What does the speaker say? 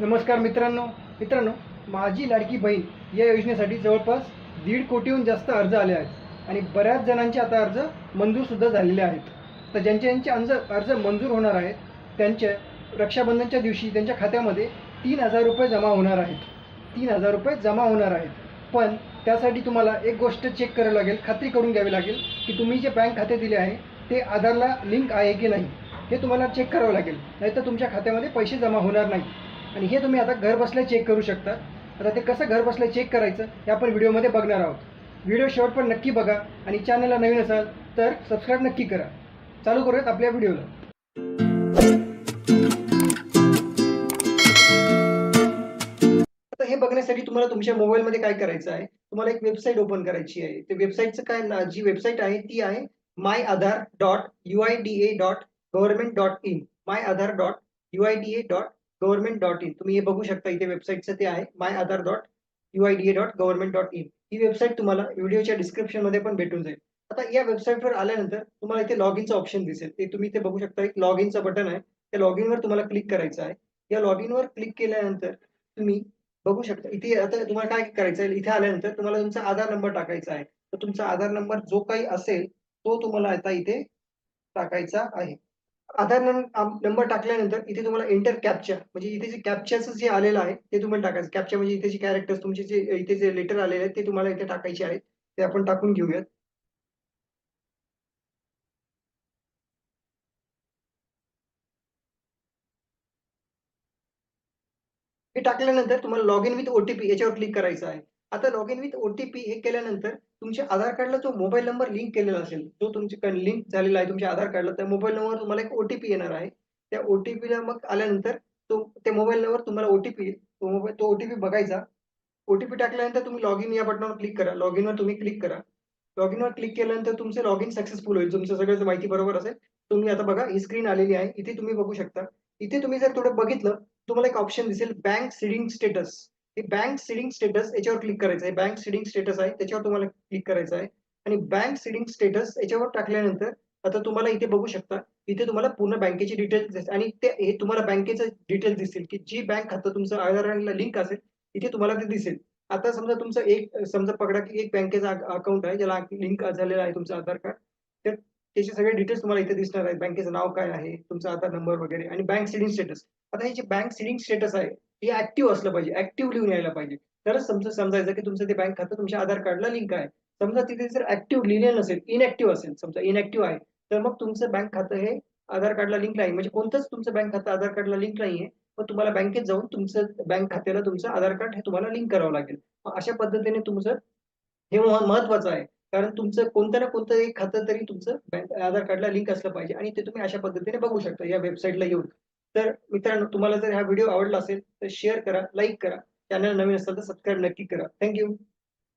नमस्कार मित्रांनो. मित्रांनो माझी लाडकी बहीण या योजनेसाठी जवळपास दीड कोटीहून जास्त अर्ज आले आहेत आणि बऱ्याच जणांचे आता अर्ज मंजूरसुद्धा झालेले आहेत. तर ज्यांचे ज्यांचे अर्ज अर्ज मंजूर होणार आहेत त्यांच्या रक्षाबंधनच्या दिवशी त्यांच्या खात्यामध्ये तीन हजार रुपये जमा होणार आहेत. तीन हजार रुपये जमा होणार आहेत. पण त्यासाठी तुम्हाला एक गोष्ट चेक करावी लागेल खात्री करून घ्यावी लागेल की तुम्ही जे बँक खाते दिले आहे ते आधारला लिंक आहे की नाही हे तुम्हाला चेक करावं लागेल. नाहीतर तुमच्या खात्यामध्ये पैसे जमा होणार नाही. आणि हे तुम्ही आता घर बसल्या चेक करू शकता. आता ते कसं घर बसल्या चेक करायचं हे आपण व्हिडिओमध्ये बघणार आहोत. व्हिडिओ शेवट पण नक्की बघा आणि चॅनलला नवीन असाल तर सबस्क्राईब नक्की करा. चालू करूयात आपल्या व्हिडिओला. आता हे बघण्यासाठी तुम्हाला तुमच्या मोबाईलमध्ये काय करायचं आहे? तुम्हाला एक वेबसाईट ओपन करायची आहे. ते वेबसाईटचं काय ना- जी वेबसाईट आहे ती आहे my Aadhaar dot U I D A dot government dot in my Aadhaar dot U I D A dot government dot in तुम्ही हे बघू शकता इथे वेबसाईटचं ते आहे my Aadhaar dot U I D A dot government dot in he website तुम्हाला व्हिडिओच्या डिस्क्रिप्शनमध्ये पण भेटून जाईल. आता या वेबसाईटवर आल्यानंतर तुम्हाला इथे लॉग इनचं ऑप्शन दिसेल. ते तुम्ही इथे बघू शकता एक लॉग इनचं बटन आहे. त्या लॉग इनवर तुम्हाला क्लिक करायचं आहे. या लॉग इनवर क्लिक केल्यानंतर तुम्ही बघू शकता इथे आता तुम्हाला काय करायचं आहे? इथे आल्यानंतर तुम्हाला तुमचा आधार नंबर टाकायचा आहे. तर तुमचा आधार नंबर जो काही असेल तो तुम्हाला आता इथे टाकायचा आहे. आधार नंबर टाकल्यानंतर इथे तुम्हाला एंटर कॅप्चा म्हणजे इथे जे कॅप्चाचं जे आलेलं आहे ते तुम्हाला टाकायचं. कॅप्चा म्हणजे इथे जे कॅरेक्टर्स तुमचे जे इथे जे लेटर आलेले आहेत ते तुम्हाला इथे टाकायचे आहेत. ते आपण टाकून घेऊयात. हे टाकल्यानंतर तुम्हाला लॉग इन विथ ओटीपी याच्यावर क्लिक करायचं आहे. आता लॉग इन विथ ओटीपी हे केल्यानंतर तुमच्या आधार कार्डला जो मोबाईल नंबर लिंक केलेला असेल जो तुमच्या लिंक झालेला आहे तुमच्या आधार कार्डला त्या मोबाईल नंबर तुम्हाला एक ओटीपी येणार आहे. त्या ओटीपीला मग आल्यानंतर तो त्या मोबाईल नंबर तुम्हाला ओटीपी तो मोबाईल तो ओटीपी बघायचा. ओटीपी टाकल्यानंतर तुम्ही लॉग इन या बटनावर क्लिक करा. लॉग इनवर तुम्ही क्लिक करा. लॉग इनवर क्लिक केल्यानंतर तुमचं लॉग इन सक्सेसफुल होईल. तुमचं सगळं माहिती बरोबर असेल तुम्ही आता बघा ही स्क्रीन आलेली आहे. इथे तुम्ही बघू शकता. इथे तुम्ही जर थोडं बघितलं तुम्हाला एक ऑप्शन दिसेल बँक सिडिंग स्टेटस हे बँक सीडिंग स्टेटस याच्यावर क्लिक करायचं आहे. बँक सीडिंग स्टेटस आहे त्याच्यावर तुम्हाला क्लिक करायचं आहे. आणि बँक सीडिंग स्टेटस याच्यावर टाकल्यानंतर आता तुम्हाला इथे बघू शकता इथे तुम्हाला पूर्ण बँकेची डिटेल्स दिसतील आणि ते हे तुम्हाला बँकेचं डिटेल्स दिसतील की जी बँक खातं तुमचं आधारला लिंक असेल इथे तुम्हाला ते दिसेल. आता समजा तुमचं एक समजा पकडा की एक बँकेचा अकाउंट आहे ज्याला लिंक झालेला आहे तुमचं आधार कार्ड तर त्याचे सगळे डिटेल्स तुम्हाला इथे दिसणार आहेत. बँकेचं नाव काय आहे तुमचा आधार नंबर वगैरे आणि बँक सीडिंग स्टेटस आता हे जे बँक सीडिंग स्टेटस आहे हे ऍक्टिव्ह असलं पाहिजे ऍक्टिव्ह लिहून यायला पाहिजे. तरच समजा समजायचं की तुमचं ते बँक खातं तुमच्या आधार कार्डला लिंक आहे. समजा तिथे जर ऍक्टिव्ह लिहिलेलं नसेल इनऍक्टिव्ह असेल समजा इनऍक्टिव्ह आहे तर मग तुमचं बँक खातं हे आधार कार्डला लिंक नाही. म्हणजे कोणतंच तुमचं बँक खातं आधार कार्डला लिंक नाहीये. मग तुम्हाला बँकेत जाऊन तुमचं बँक खात्याला तुमचं आधार कार्ड हे तुम्हाला लिंक करावं लागेल. अशा पद्धतीने तुमचं हे महत्वाचं आहे. कारण तुमचं कोणतं ना कोणतं एक खातं तरी तुमचं बँक आधार कार्डला लिंक असलं पाहिजे. आणि ते तुम्ही अशा पद्धतीने बघू शकता या वेबसाईटला येऊन. तर मित्रांनो तुम्हाला जर हा व्हिडिओ आवडला असेल तर शेअर करा लाईक करा. चॅनल नवीन असेल तर सबस्क्राईब नक्की करा. थँक्यू